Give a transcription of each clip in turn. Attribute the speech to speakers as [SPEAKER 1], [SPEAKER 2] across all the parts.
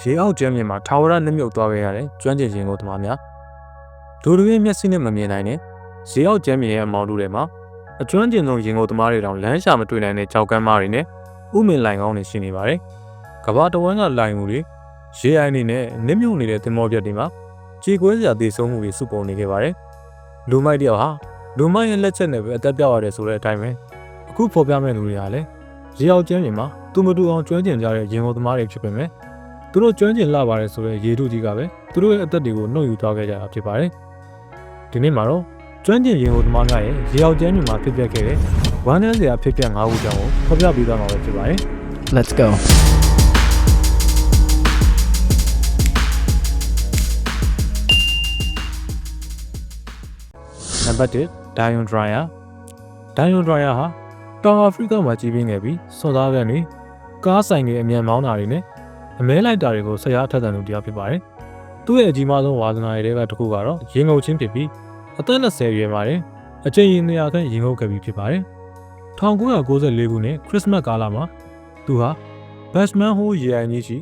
[SPEAKER 1] ရေအောက်ကျမ်းမြေမှာထာဝရနှမြုပ်သွားခဲ့ရတဲ့ကျွမ်းကျင်ခြင်းကိုသမားများဒိုတွေမျက်စိနဲ့မမြင်နိုင်တဲ့ရေအောက်ကျမ်းမြေရဲ့အမောင်တို့တွေမှာအကျွမ်းကျင်ဆုံးရင်ကိုသမားတွေတောင်လမ်းရှာမတွေ့နိုင်တဲ့ကြောက်ကမ်းမားတွေနဲ့ဥမင်လိုင်ကောင်းတွေရှိနေပါတယ်ကဘာတဝန်းကလိုင်မှုတွေရေအိုင်းတွေနဲ့နှမြုပ်နေတဲ့သင်္ဘောပြတ်တွေမှာကြေကွဲစရာတည်ဆုံးမှုတွေစုပုံနေခဲ့ပါတယ်လူမိုက်တယောက်ဟာလူမိုက်ရဲ့လက်ချက်နဲ့ပဲအသက်ပြောက်ရတယ်ဆိုတဲ့အတိုင်းပဲအခုဖော်ပြမဲ့လူတွေကလည်းရေအောက်ကျမ်းမြေမှာသူမတူအောင်ကျွမ်းကျင်ကြတဲ့ရင်ကိုသမားတွေဖြစ်ပေမဲ့ သူတို့ကျွမ်းကျင်လာပါတယ်ဆိုတော့ရေတို့ကြီးကပဲသူတို့ရဲ့အသက်တွေကိုနှုတ်ယူသွားခဲ့ကြတာဖြစ်ပါတယ်ဒီနေ့မှာတော့ကျွမ်းကျင်ရင်ကိုသမားများရဲ့ရေအောင်ကျန်းမြမှာဖြစ်ပျက်ခဲ့တဲ့ဝမ်းနည်းစရာဖြစ်ပျက်၅ခုကြောင့်ဖော်ပြပေးသွားမှာပဲဖြစ်ပါတယ်
[SPEAKER 2] Let's go.
[SPEAKER 1] နံပါတ်1 Dion Dryer Dion Dryer ဟာတောင်အာဖရိကမှာကြီးပြင်းခဲ့ပြီးစွန်သားကန်တွေကားဆိုင်တွေအမြန်မောင်းတာတွေနဲ့ အမဲလိုက်တာတွေကိုဆရာထက်သန်သူတရားဖြစ်ပါတယ်သူ့ရဲ့အကြီးမားဆုံးဝါသနာတွေထဲကတစ်ခုကတော့ရင်ငုံချင်းဖြစ်ပြီးအသက်20ရွယ်မှာတင်အကျဉ်းရင်နေရာခန့်ရင်ငုံခဲ့ပြီးဖြစ်ပါတယ်1994ခုနှစ်ခရစ်စမတ်ကာလမှာသူဟာဘတ်မန်ဟိုးရေအိုင်ကြီးရှိ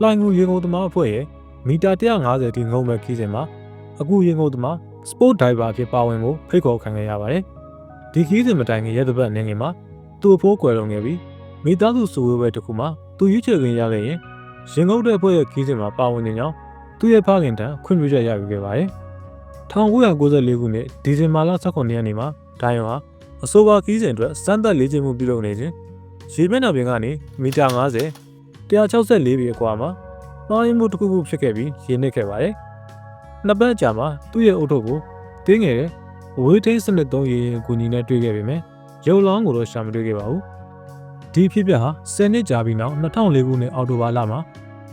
[SPEAKER 1] လှိုင်ကူရေငုံသမားအဖွဲ့ရဲ့မီတာ150ထိငုံမဲ့ခီးစဉ်မှာအခုရေငုံသမား sport diver အဖြစ်ပါဝင်ဖို့ဖိတ်ခေါ်ခံခဲ့ရပါတယ်ဒီခီးစဉ်မတိုင်ခင်ရက်သပတ်အနေငယ်မှာသူ့အဖိုးကွယ်လွန်ခဲ့ပြီးမိသားစုစုဝေးပွဲတစ်ခုမှာသူရွေးချယ်ခွင့်ရခဲ့ရင် ရင်ငုံတဲ့အဖွဲ့ရဲ့ခီးစဉ်မှာပါဝင်နေကြောင်းသူ့ရဲ့ဖခင်တန်းခွင့်ပြုချက်ရယူခဲ့ပါတယ်1994ခုနှစ်ဒီဇင်ဘာလ18ရက်နေ့မှာဒိုင်ယွန်ဟာအဆိုပါခီးစဉ်အတွက်စမ်းသပ်လေ့ကျင့်မှုပြုလုပ်နေခြင်းရေမျက်နှာပြင်ကနေမီတာ90 164ပြီအကွာမှာမှားယွင်းမှုတစ်ခုခုဖြစ်ခဲ့ပြီးရေနစ်ခဲ့ပါတယ်နှစ်ပတ်ကြာမှာသူ့ရဲ့အုတ်ထုတ်ကိုတင်းငယ်တဲ့အဝေးထိန်းစနစ်သုံးရေရင်ကူညီနဲ့တွေ့ခဲ့ပေမဲ့ရုပ်လောင်းကိုတော့ရှာမတွေ့ခဲ့ပါဘူး ဒီဖြစ်ပျက်ဟာ10နှစ်ကြာပြီးနောက်2004ခုနှစ်အောက်တိုဘာလမှာ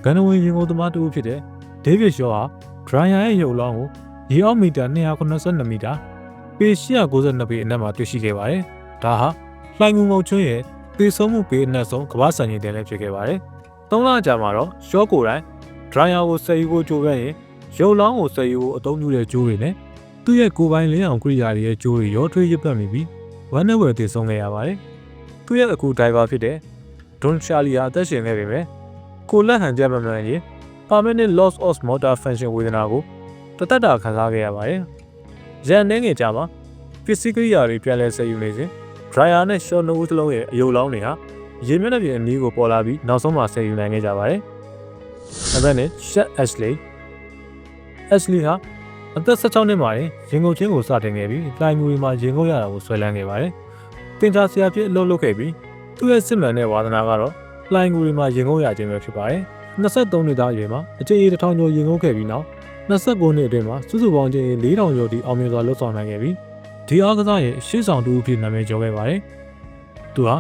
[SPEAKER 1] ဂန်နဝင်ရင်ကုန်သမားတူဖြစ်တဲ့ဒေးဗစ်ရှော့ဟာဒရိုင်ယာရဲ့ရုပ်လောင်းကိုရေအောက်မီတာ282မီတာပေ892ပေအနက်မှာတွေ့ရှိခဲ့ပါတယ်ဒါဟာလှိုင်ငူငုံချွန်းရဲ့ပေဆုံးမှုပေအနက်ဆုံးကမ္ဘာစံချိန်တင်လည်းဖြစ်ခဲ့ပါတယ်သုံးလကြာမှာတော့ရှော့ကိုယ်တိုင်ဒရိုင်ယာကိုဆယ်ယူဖို့ကြိုးပမ်းရင်ရုပ်လောင်းကိုဆယ်ယူဖို့အသုံးပြုတဲ့ကြိုးတွေနဲ့သူ့ရဲ့ကိုယ်ပိုင်လင်းအောင်ကိရိယာတွေရဲ့ကြိုးတွေရောထွေးရစ်ပတ်မိပြီးဝမ်းနဲ့ဝယ်တည်ဆုံးခဲ့ရပါတယ် သူ့ရဲ့အခုဒိုင်ဘာဖြစ်တဲ့ဒွန်ရှာလီယာအသက်ရှင်နေပေမဲ့ကိုလက်ဟန်ကြက်မမှန်ရင် permanent loss of motor function ဝေဒနာကိုတသက်တာခံစားခဲ့ရပါတယ်။ရန်နေငယ်ကြမှာ physical ရာတွေပြန်လဲဆယ်ယူနေစဉ် dryer နဲ့ short nose လုံးရဲ့အယုတ်လောင်းတွေဟာရေမျက်နှာပြင်အနီးကိုပေါ်လာပြီးနောက်ဆုံးမှာဆယ်ယူနိုင်ခဲ့ကြပါတယ်။ဒါပေမဲ့ Shet Ashley Ashley ဟာအသက်16နှစ်မှာရင်ငုံချင်းကိုစတင်ခဲ့ပြီးလိုင်မူရီမှာရင်ငုံရတာကိုဆွဲလန်းခဲ့ပါတယ်။ တင်ချာဆရာဖြစ်အလုပ်လုပ်ခဲ့ပြီးသူ့ရဲ့စစ်မှန်တဲ့ဝါသနာကတော့လိုင်မူရီမှာရင်ငုံရခြင်းပဲဖြစ်ပါတယ်။23နှစ်သားအရွယ်မှာအကျဉ်းအေးတစ်ထောင်ကျော်ရင်ငုံခဲ့ပြီးနောက်29နှစ်အတွင်းမှာစုစုပေါင်းချင်း4000ကျော်ထိအောင်မြင်စွာလှုပ်ဆောင်နိုင်ခဲ့ပြီးဒီအားကစားရဲ့ရှေ့ဆောင်တူအဖြစ်နာမည်ကျော်ခဲ့ပါတယ်။သူဟာ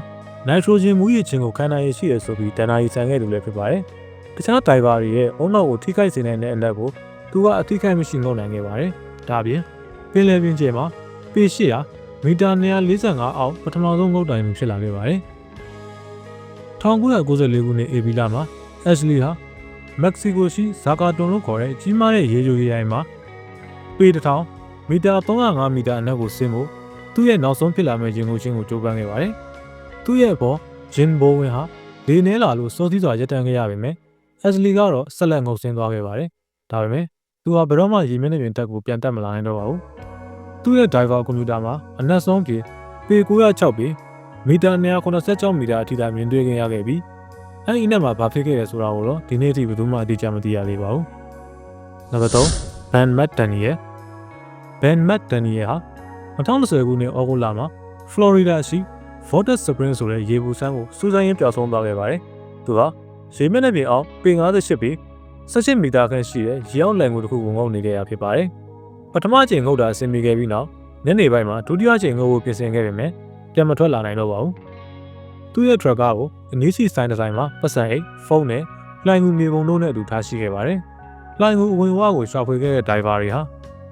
[SPEAKER 1] နိုက်ထရိုဂျင်မူရည်ချင်းကိုခံနိုင်ရရှိရဆိုပြီးတန်နာရီဆန်ခဲ့သူလည်းဖြစ်ပါတယ်။တခြားဒိုင်ဘာတွေရဲ့အုံနောက်ကိုထိခိုက်စေနိုင်တဲ့အလက်ကိုသူကအထိခိုက်မရှိငုံနိုင်ခဲ့ပါတယ်။ဒါပြင်ပင်လယ်ပြင်ကျဲမှာပေ800 မီတာ245အောက်ပထမဆုံးငုတ်တိုင်မှုဖြစ်လာခဲ့ပါတယ်။1994ခုနှစ်ဧပြီလမှာ Ashley ဟာမက္ကဆီကိုရှိဇာကာတွန်လို့ခေါ်တဲ့ကြီးမားတဲ့ရေချိုရေအိုင်မှာပေတစ်ထောင်မီတာ305မီတာအနက်ကိုဆင်းဖို့သူ့ရဲ့နောက်ဆုံးဖြစ်လာမယ့်ရင်ကုန်ချင်းကိုကြိုးပမ်းခဲ့ပါတယ်။သူ့ရဲ့အပေါ်ဂျင်ဘိုဝင်ဟာလေနဲလာလို့စောသီးစွာရပ်တန့်ခဲ့ရပေမဲ့အက်စလီကတော့ဆက်လက်ငုံဆင်းသွားခဲ့ပါတယ်။ဒါပေမဲ့သူဟာဘယ်တော့မှရေမျက်နှာပြင်တက်ကိုပြန်တက်မလာနိုင်တော့ပါဘူး။ သူ့ရဲ့ driver ကွန်ပျူတာမှာအနက်ဆုံးပြေပေ906ပေမီတာ286မီတာအထိသာမြင်တွေ့ခဲ့ရခဲ့ပြီးအဲ့ဒီအနက်မှာဘာဖြစ်ခဲ့လဲဆိုတာကိုတော့ဒီနေ့အထိဘယ်သူမှအတိအကျမသိရသေးပါဘူး။နံပါတ်3 Ben Matt Daniel Ben Matt Daniel ဟာ2010ခုနှစ်ဩဂုတ်လမှာ Florida ရှိ Vortex Spring ဆိုတဲ့ရေပူစမ်းကိုစူးစမ်းရင်းပျောက်ဆုံးသွားခဲ့ပါတယ်။သူဟာရေမျက်နှာပြင်အောင်ပေ58ပေ18မီတာခန့်ရှိတဲ့ရေအောင်လန်ကိုတစ်ခုကိုငုံနေခဲ့ရဖြစ်ပါတယ်။ ပထမချိန်ငုတ်တာအဆင်ပြေခဲ့ပြီးနောက်ညနေပိုင်းမှာဒုတိယချိန်ငုတ်ဖို့ပြင်ဆင်ခဲ့ပေမဲ့ပြန်မထွက်လာနိုင်တော့ပါဘူး။သူ့ရဲ့ truck ကိုအနည်းစီဆိုင်ဒီဇိုင်းမှာပတ်စံအိတ်ဖုန်းနဲ့လှိုင်ငူမြေပုံတို့နဲ့အတူထားရှိခဲ့ပါတယ်။လှိုင်ငူအဝင်ဝါကိုရှာဖွေခဲ့တဲ့ driver တွေဟာ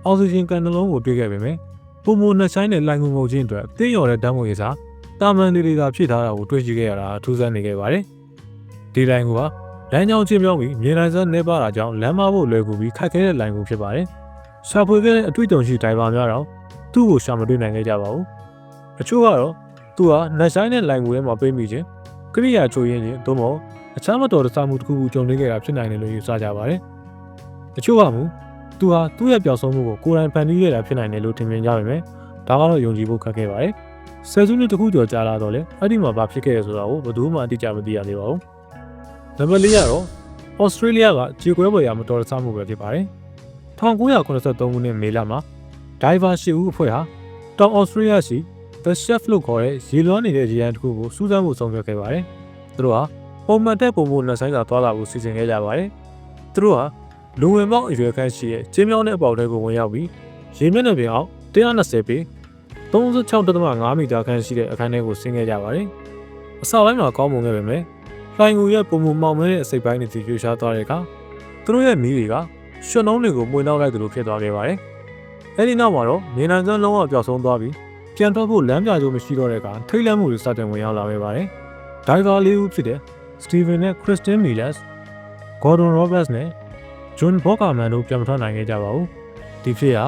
[SPEAKER 1] အောက်ဆီဂျင်ကန်နှလုံးကိုတွေ့ခဲ့ပေမဲ့ပုံမနှစ်ဆိုင်နဲ့လှိုင်ငူငုံချင်းအတွက်တင်းရော်တဲ့ဓာတ်ငွေစားတာမန်လေးတွေကဖြစ်ထားတာကိုတွေ့ရှိခဲ့ရတာအထူးဆန်းနေခဲ့ပါတယ်။ဒီလိုင်းကလမ်းကြောင်းချင်းပြောင်းပြီးမြေလိုင်းစမ်းနေပါတာကြောင့်လမ်းမဖို့လွယ်ကူပြီးခက်ခဲတဲ့လိုင်းကိုဖြစ်ပါတယ်။ ရှာဖွေခဲ့တဲ့အတွေ့အကြုံရှိဒိုင်ဘာများတော့သူ့ကိုရှာမတွေ့နိုင်ခဲ့ကြပါဘူး။အချို့ကတော့သူဟာနှက်ဆိုင်တဲ့လိုင်းကိုထဲမှာပေးမိခြင်းကရိယာချိုးရင်းချင်းသို့မဟုတ်အခြားမတော်တဆမှုတစ်ခုခုကြုံနေခဲ့တာဖြစ်နိုင်တယ်လို့ယူဆကြပါတယ်။တချို့ကမူသူဟာသူ့ရဲ့ပျောက်ဆုံးမှုကိုကိုယ်တိုင်ဖန်တီးခဲ့တာဖြစ်နိုင်တယ်လို့ထင်မြင်ကြပေမဲ့ဒါကတော့ယုံကြည်ဖို့ခက်ခဲပါတယ်။ဆယ်စုနှစ်တစ်ခုကျော်ကြာလာတော့လေအဲ့ဒီမှာဘာဖြစ်ခဲ့ရဆိုတာကိုဘယ်သူမှအတိအကျမသိရသေးပါဘူး။နံပါတ်၄ကတော့ဩစတြေးလျကခြေခွဲပွဲရမတော်တဆမှုပဲဖြစ်ပါတယ်။ 1983ခုနှစ်မေလမှာ Diver ၈ဦးအဖွဲ့ဟာတောင်ဩစတြေးလျရှိ The Chef လို့ခေါ်တဲ့ရေလွှမ်းနေတဲ့ရေရန်တစ်ခုကိုစူးစမ်းဖို့ဆုံးဖြတ်ခဲ့ပါတယ်။သူတို့ဟာပုံမှန်တက်ပုံမှုနဲ့ဆိုင်စာသွားလာဖို့စီစဉ်ခဲ့ကြပါတယ်။သူတို့ဟာလူဝင်ပေါက်အရွယ်ခန့်ရှိတဲ့ကျင်းမြောင်းတဲ့အပေါက်တွေကိုဝင်ရောက်ပြီးရေမျက်နှာပြင်အောက်120ပေ36.5မီတာခန့်ရှိတဲ့အခန်းထဲကိုဆင်းခဲ့ကြပါတယ်။အစပိုင်းမှာကောင်းမွန်ခဲ့ပေမဲ့လှိုင်ကူရဲ့ပုံမှုမောင်မဲတဲ့အစိပ်ပိုင်းတွေတည်ရွှေ့ရှားသွားတဲ့အခါသူတို့ရဲ့မီးတွေက ရွှွနှုံးတွေကိုမှွေနှောက်လိုက်သလိုဖြစ်သွားခဲ့ပါတယ်။အဲဒီနောက်မှာတော့နေနိုင်စွမ်းလုံးဝပျောက်ဆုံးသွားပြီးပြန်ထွက်ဖို့လမ်းပြကြိုးမရှိတော့တဲ့အခါထိတ်လန့်မှုတွေစတင်ဝင်ရောက်လာခဲ့ပါတယ်။ဒိုင်ဗာလေးဦးဖြစ်တဲ့စတီဗင်နဲ့ခရစ်စတင်မီလက်စ်ဂေါ်ဒွန်ရောဘတ်စ်နဲ့ဂျွန်ဘော့ကာမန်တို့ပြန်မထွက်နိုင်ခဲ့ကြပါဘူး။ဒီဖြစ်ဟာ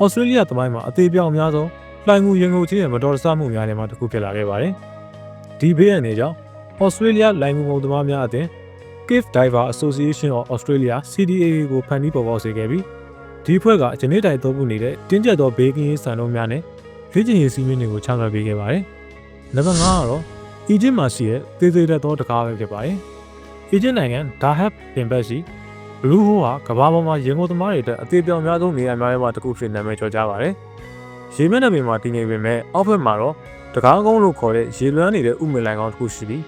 [SPEAKER 1] ဩစတြေးလျသမိုင်းမှာအသေးပြောင်အများဆုံးလှိုင်ငူရင်ငုံချင်းရဲ့မတော်တဆမှုများထဲမှာတစ်ခုဖြစ်လာခဲ့ပါတယ်။ဒီဘေးရန်တွေကြောင့်ဩစတြေးလျလိုင်ငူငုံသမားများအသင်း Cave Diver Association of Australia CDAA ကိုဖန်တီးပေါ်ပေါက်စေခဲ့ပြီးဒီအဖွဲ့ကဂျနေတိုင်သုံးခုနေတဲ့တင်းကျပ်သောဘေးကင်းရေးစံနှုန်းများနဲ့လေ့ကျင့်ရေးစီးမင်းတွေကိုချမှတ်ပေးခဲ့ပါတယ်။နံပါတ်5ကတော့အီဂျစ်မှာရှိတဲ့သေသေးတဲ့သောတကားပဲဖြစ်ပါတယ်။အီဂျစ်နိုင်ငံဒါဟပ်ပင်ဘက်ရှိဘလူးဟိုးဟာကမ္ဘာပေါ်မှာရေငုံသမားတွေအတွက်အသေးပြောင်များဆုံးနေရာများမှာတစ်ခုဖြစ်နာမည်ကျော်ကြပါတယ်။ရေမျက်နှာပြင်မှာတည်နေပေမဲ့အောက်ဘက်မှာတော့တကားကုန်းလို့ခေါ်တဲ့ရေလွှမ်းနေတဲ့ဥမင်လိုင်ကောင်တစ်ခုရှိပြီး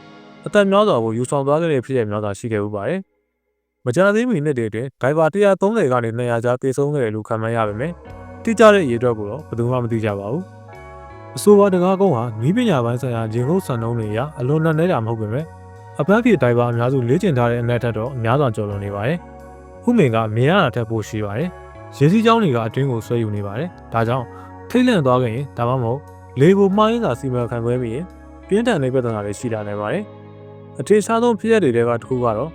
[SPEAKER 1] အသက်များစွာကိုယူဆောင်သွားခဲ့တဲ့ဖြစ်ရများစွာရှိခဲ့ဥပါတယ်။မကြာသေးမီနှစ်တွေအတွင်းဂိုင်ဘာ130ကနေ200ကြားတေဆုံးခဲ့တယ်လို့ခန့်မှန်းရပါမယ်။တိကျတဲ့ရေအတွက်ကိုတော့ဘယ်သူမှမသိကြပါဘူး။အဆိုပါတကားကုန်းဟာနီးပညာပိုင်းဆိုင်ရာရေငုပ်စံနှုန်းတွေအရအလွန်နဲ့နေတာမဟုတ်ပေမဲ့အပန်းဖြေဒိုင်ဘာအများစုလေ့ကျင့်ထားတဲ့အနက်ထက်တော့အများစွာကျော်လွန်နေပါတယ်။ဥမင်ကမြင်ရတာထက်ပိုရှိပါတယ်။ရေစီးကြောင်းတွေကအတွင်းကိုဆွဲယူနေပါတယ်။ဒါကြောင့်ထိတ်လန့်သွားခဲ့ရင်ဒါမှမဟုတ်လေကိုမှားရင်းစာစီမံခန့်ခွဲပြီးရင်ပြင်းထန်တဲ့ပြဿနာတွေရှိလာနိုင်ပါတယ်။ အထင်ရှားဆုံးဖြစ်ရပ်တွေကတစ်ခုကတော့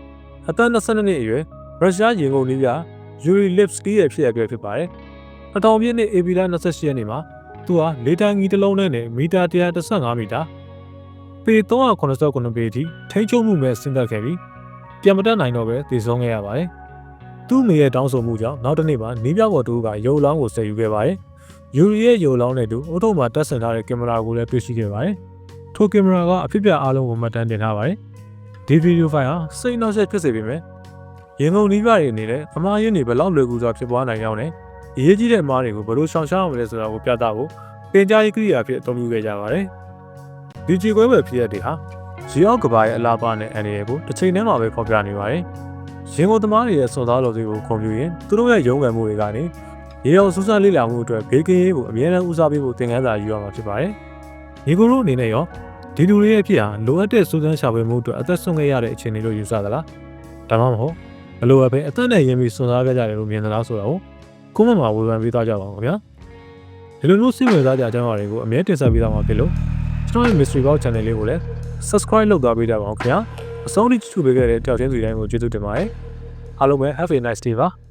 [SPEAKER 1] အသက်22နှစ်အရွယ်ရုရှားရင်ကုန်နည်းပြယူရီလစ်စကီရဲ့ဖြစ်ရပ်တွေဖြစ်ပါတယ်။အတောင်ပြည့်နှစ်အေဗီလာ28ရက်နေ့မှာသူဟာလေတန်ကြီးတစ်လုံးနဲ့မီတာ135မီတာပေ389ပေအထိထိန်းချုပ်မှုမဲ့ဆင်းသက်ခဲ့ပြီးပြန်မတက်နိုင်တော့ပဲတည်ဆုံးခဲ့ရပါတယ်။သူ့မိရဲ့တောင်းဆိုမှုကြောင့်နောက်တစ်နေ့မှာနီးပြပေါ်တူကရုပ်လောင်းကိုဆယ်ယူခဲ့ပါတယ်။ယူရီရဲ့ရုပ်လောင်းနဲ့တူအုတ်ထုံမှာတက်ဆင်ထားတဲ့ကင်မရာကိုလည်းတွေ့ရှိခဲ့ပါတယ်။ထိုကင်မရာကအဖြစ်ပြအားလုံးကိုမှတ်တမ်းတင်ထားပါတယ်။ ဒီဗီဒီယိုဖိုင်ဟာစိတ်နှောက်ယှက်ဖြစ်စေပေမဲ့ရင်ကုန်နီးပြတွေအနေနဲ့အမှားယွင်းတွေဘယ်လောက်လွယ်ကူစွာဖြစ်ပွားနိုင်ကြောင်းနဲ့အရေးကြီးတဲ့အမှားတွေကိုဘယ်လိုရှောင်ရှားအောင်လဲဆိုတာကိုပြသဖို့ပင်ကြားရေးကိရိယာဖြစ်အသုံးပြုခဲ့ကြပါတယ်။ဒီကြည်ကွဲပဲဖြစ်ရတဲ့ဟာရေအောက်ကဘာရဲ့အလားပါနဲ့အန်ရီကိုတစ်ချိန်တည်းမှာပဲဖော်ပြနေပါတယ်။ရင်ကုန်သမားတွေရဲ့စွန်သားတော်တွေကိုခွန်ပြူရင်သူတို့ရဲ့ရုံးကန်မှုတွေကနေရေအောင်စူးစမ်းလေ့လာမှုအတွက်ဘေးကင်းရေးကိုအမြဲတမ်းဦးစားပေးဖို့သင်ခန်းစာယူရမှာဖြစ်ပါတယ်။ဒီကိုတို့အနေနဲ့ရော ဒီလူတွေရဲ့ဖြစ်ဟာလိုအပ်တဲ့စူးစမ်းရှာဖွေမှုအတွက်အသက်ဆုံးခဲ့ရတဲ့အခြေအနေလို့ယူဆသလား။ဒါမှမဟုတ်ဘလို့ပဲအသက်နဲ့ရင်းပြီးစွန်စားခဲ့ကြတယ်လို့မြင်သလားဆိုတော့ကိုမမှာဝေဖန်ပေးသွားကြပါဦးခင်ဗျာဒီလိုမျိုးစိတ်ဝင်စားကြအကြောင်းအရာတွေကိုအမြဲတင်ဆက်ပေးသွားမှာဖြစ်လို့ကျွန်တော်ရဲ့ Mystery Box Channel လေးကိုလည်း Subscribe လုပ်သွားပေးကြပါဦးခင်ဗျာအဆုံးထိချူပေးခဲ့တဲ့တယောက်ချင်းစီတိုင်းကိုကျေးဇူးတင်ပါတယ်အားလုံးပဲ Have a nice day ပါ